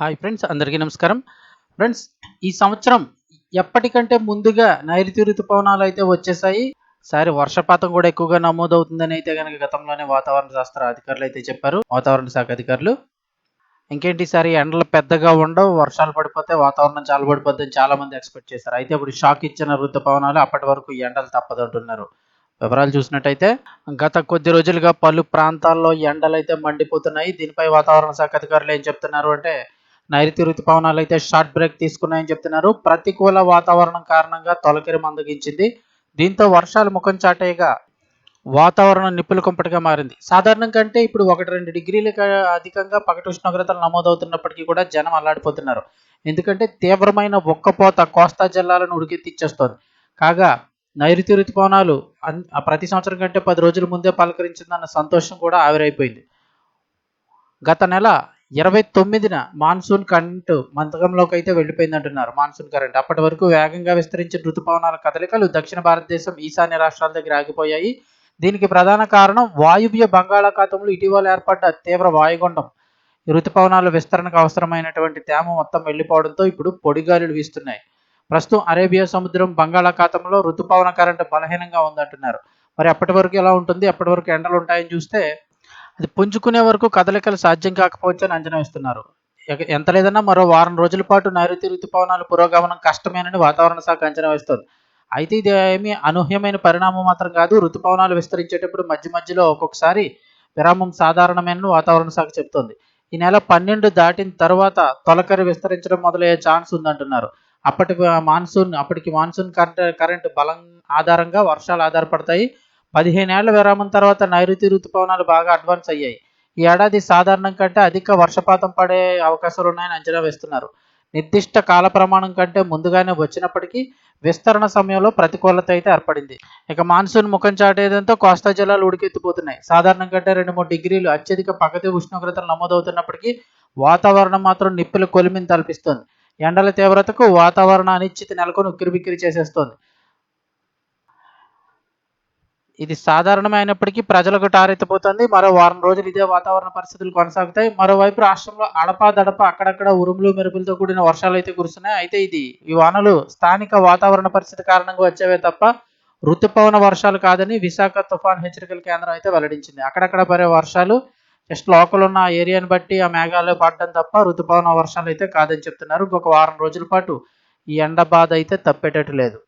Hi friends అందరికీ నమస్కారం. Friends ఈ సంవత్సరం ఎప్పటికంటే ముందుగా నైరుతి ఋతుపవనాలు అయితే వచ్చేసాయి. సారి వర్షపాతం కూడా ఎక్కువగా నమోదవుతుందని అయితే కనుక గతంలోనే వాతావరణ శాస్త్ర అధికారులు అయితే చెప్పారు. వాతావరణ శాఖ అధికారులు ఇంకేంటి ఈసారి ఎండలు పెద్దగా ఉండవు వర్షాలు పడిపోతే వాతావరణం చాలా పడిపోద్దని చాలా మంది ఎక్స్పెక్ట్ చేశారు. అయితే ఇప్పుడు షాక్ ఇచ్చిన ఋతుపవనాలు అప్పటి వరకు ఎండలు తప్పదంటున్నారు వివరాలు చూసినట్టయితే గత కొద్ది రోజులుగా పలు ప్రాంతాల్లో ఎండలు అయితే మండిపోతున్నాయి. దీనిపై వాతావరణ శాఖ అధికారులు ఏం చెప్తున్నారు అంటే నైరుతి ఋతుపవనాలు అయితే షార్ట్ బ్రేక్ తీసుకున్నాయని చెప్తున్నారు. ప్రతికూల వాతావరణం కారణంగా తొలకరి మందగించింది. దీంతో వర్షాలు ముఖం చాటేయగా వాతావరణం నిప్పుల కుంపటిగా మారింది. సాధారణం కంటే ఇప్పుడు ఒకటి రెండు డిగ్రీల అధికంగా పగటి ఉష్ణోగ్రతలు నమోదవుతున్నప్పటికీ కూడా జనం అల్లాడిపోతున్నారు. ఎందుకంటే తీవ్రమైన ఒక్కపోత కోస్తా జిల్లాలను ఉడికెత్తిచ్చేస్తోంది. కాగా నైరుతి ఋతుపవనాలు ప్రతి సంవత్సరం కంటే పది రోజుల ముందే పలకరించిందన్న సంతోషం కూడా ఆవిరైపోయింది. గత నెల ఇరవై తొమ్మిదిన మాన్సూన్ కరెంట్ మంతకంలోకి అయితే వెళ్ళిపోయింది అంటున్నారు మాన్సూన్ కరెంట్ అప్పటి వరకు వేగంగా విస్తరించిన ఋతుపవనాల కదలికలు దక్షిణ భారతదేశం ఈశాన్య రాష్ట్రాల దగ్గర ఆగిపోయాయి. దీనికి ప్రధాన కారణం వాయువ్య బంగాళాఖాతంలో ఇటీవల ఏర్పడ్డ తీవ్ర వాయుగుండం. ఈ ఋతుపవనాల విస్తరణకు అవసరమైనటువంటి తేమ మొత్తం వెళ్ళిపోవడంతో ఇప్పుడు పొడిగాలులు వీస్తున్నాయి. ప్రస్తుతం అరేబియా సముద్రం బంగాళాఖాతంలో ఋతుపవన కరెంట్ బలహీనంగా ఉందంటున్నారు. మరి అప్పటి వరకు ఎలా ఉంటుంది? అప్పటి వరకు ఎండలు ఉంటాయని చూస్తే అది పుంజుకునే వరకు కదలికలు సాధ్యం కాకపోవచ్చు అని అంచనా వేస్తున్నారు. ఎంత లేదన్నా మరో వారం రోజుల పాటు నైరుతి ఋతుపవనాలు పురోగమనం కష్టమేనని వాతావరణ శాఖ అంచనా వేస్తోంది. అయితే ఇది ఏమీ అనూహ్యమైన పరిణామం మాత్రం కాదు. ఋతుపవనాలు విస్తరించేటప్పుడు మధ్య మధ్యలో ఒక్కొక్కసారి విరామం సాధారణమేనని వాతావరణ శాఖ చెబుతోంది. ఈ నెల పన్నెండు దాటిన తర్వాత తొలకరి విస్తరించడం మొదలయ్యే ఛాన్స్ ఉందంటున్నారు. అప్పటి మాన్సూన్ అప్పటికి మాన్సూన్ కరెంట్ కరెంట్ బలం ఆధారంగా వర్షాలు ఆధారపడతాయి. పదిహేనేళ్ళ విరామం తర్వాత నైరుతి ఋతుపవనాలు బాగా అడ్వాన్స్ అయ్యాయి. ఈ ఏడాది సాధారణం కంటే అధిక వర్షపాతం పడే అవకాశాలు ఉన్నాయని అంచనా వేస్తున్నారు. నిర్దిష్ట కాల ప్రమాణం కంటే ముందుగానే వచ్చినప్పటికీ విస్తరణ సమయంలో ప్రతికూలత అయితే ఏర్పడింది. ఇక మాన్సూన్ ముఖం చాటేయడంతో కోస్తా జిల్లాలు ఉడికెత్తిపోతున్నాయి. సాధారణం కంటే రెండు మూడు డిగ్రీలు అత్యధిక పగతి ఉష్ణోగ్రతలు నమోదవుతున్నప్పటికీ వాతావరణం మాత్రం నిప్పులు కొలిమిని తలపిస్తుంది. ఎండల తీవ్రతకు వాతావరణ అనిశ్చితి నెలకొని ఉక్కిరిబిక్కిరి చేసేస్తోంది. ఇది సాధారణమైనప్పటికీ ప్రజలకు టారెత్తిపోతుంది. మరో వారం రోజులు ఇదే వాతావరణ పరిస్థితులు కొనసాగుతాయి. మరోవైపు రాష్ట్రంలో అడపా దడప అక్కడక్కడ ఉరుములు మెరుపులతో కూడిన వర్షాలు అయితే కురుస్తున్నాయి. అయితే ఇది ఈ వానలు స్థానిక వాతావరణ పరిస్థితి కారణంగా వచ్చేవే తప్ప ఋతుపవన వర్షాలు కాదని విశాఖ తుఫాన్ హెచ్చరికల కేంద్రం అయితే వెల్లడించింది. అక్కడక్కడ పడే వర్షాలు జస్ట్ లోకల్ ఉన్న ఏరియాని బట్టి ఆ మేఘాలు పడడం తప్ప ఋతుపవన వర్షాలు అయితే కాదని చెప్తున్నారు. ఇంకొక వారం రోజుల పాటు ఈ ఎండ బాధ అయితే తప్పేటట్టు లేదు.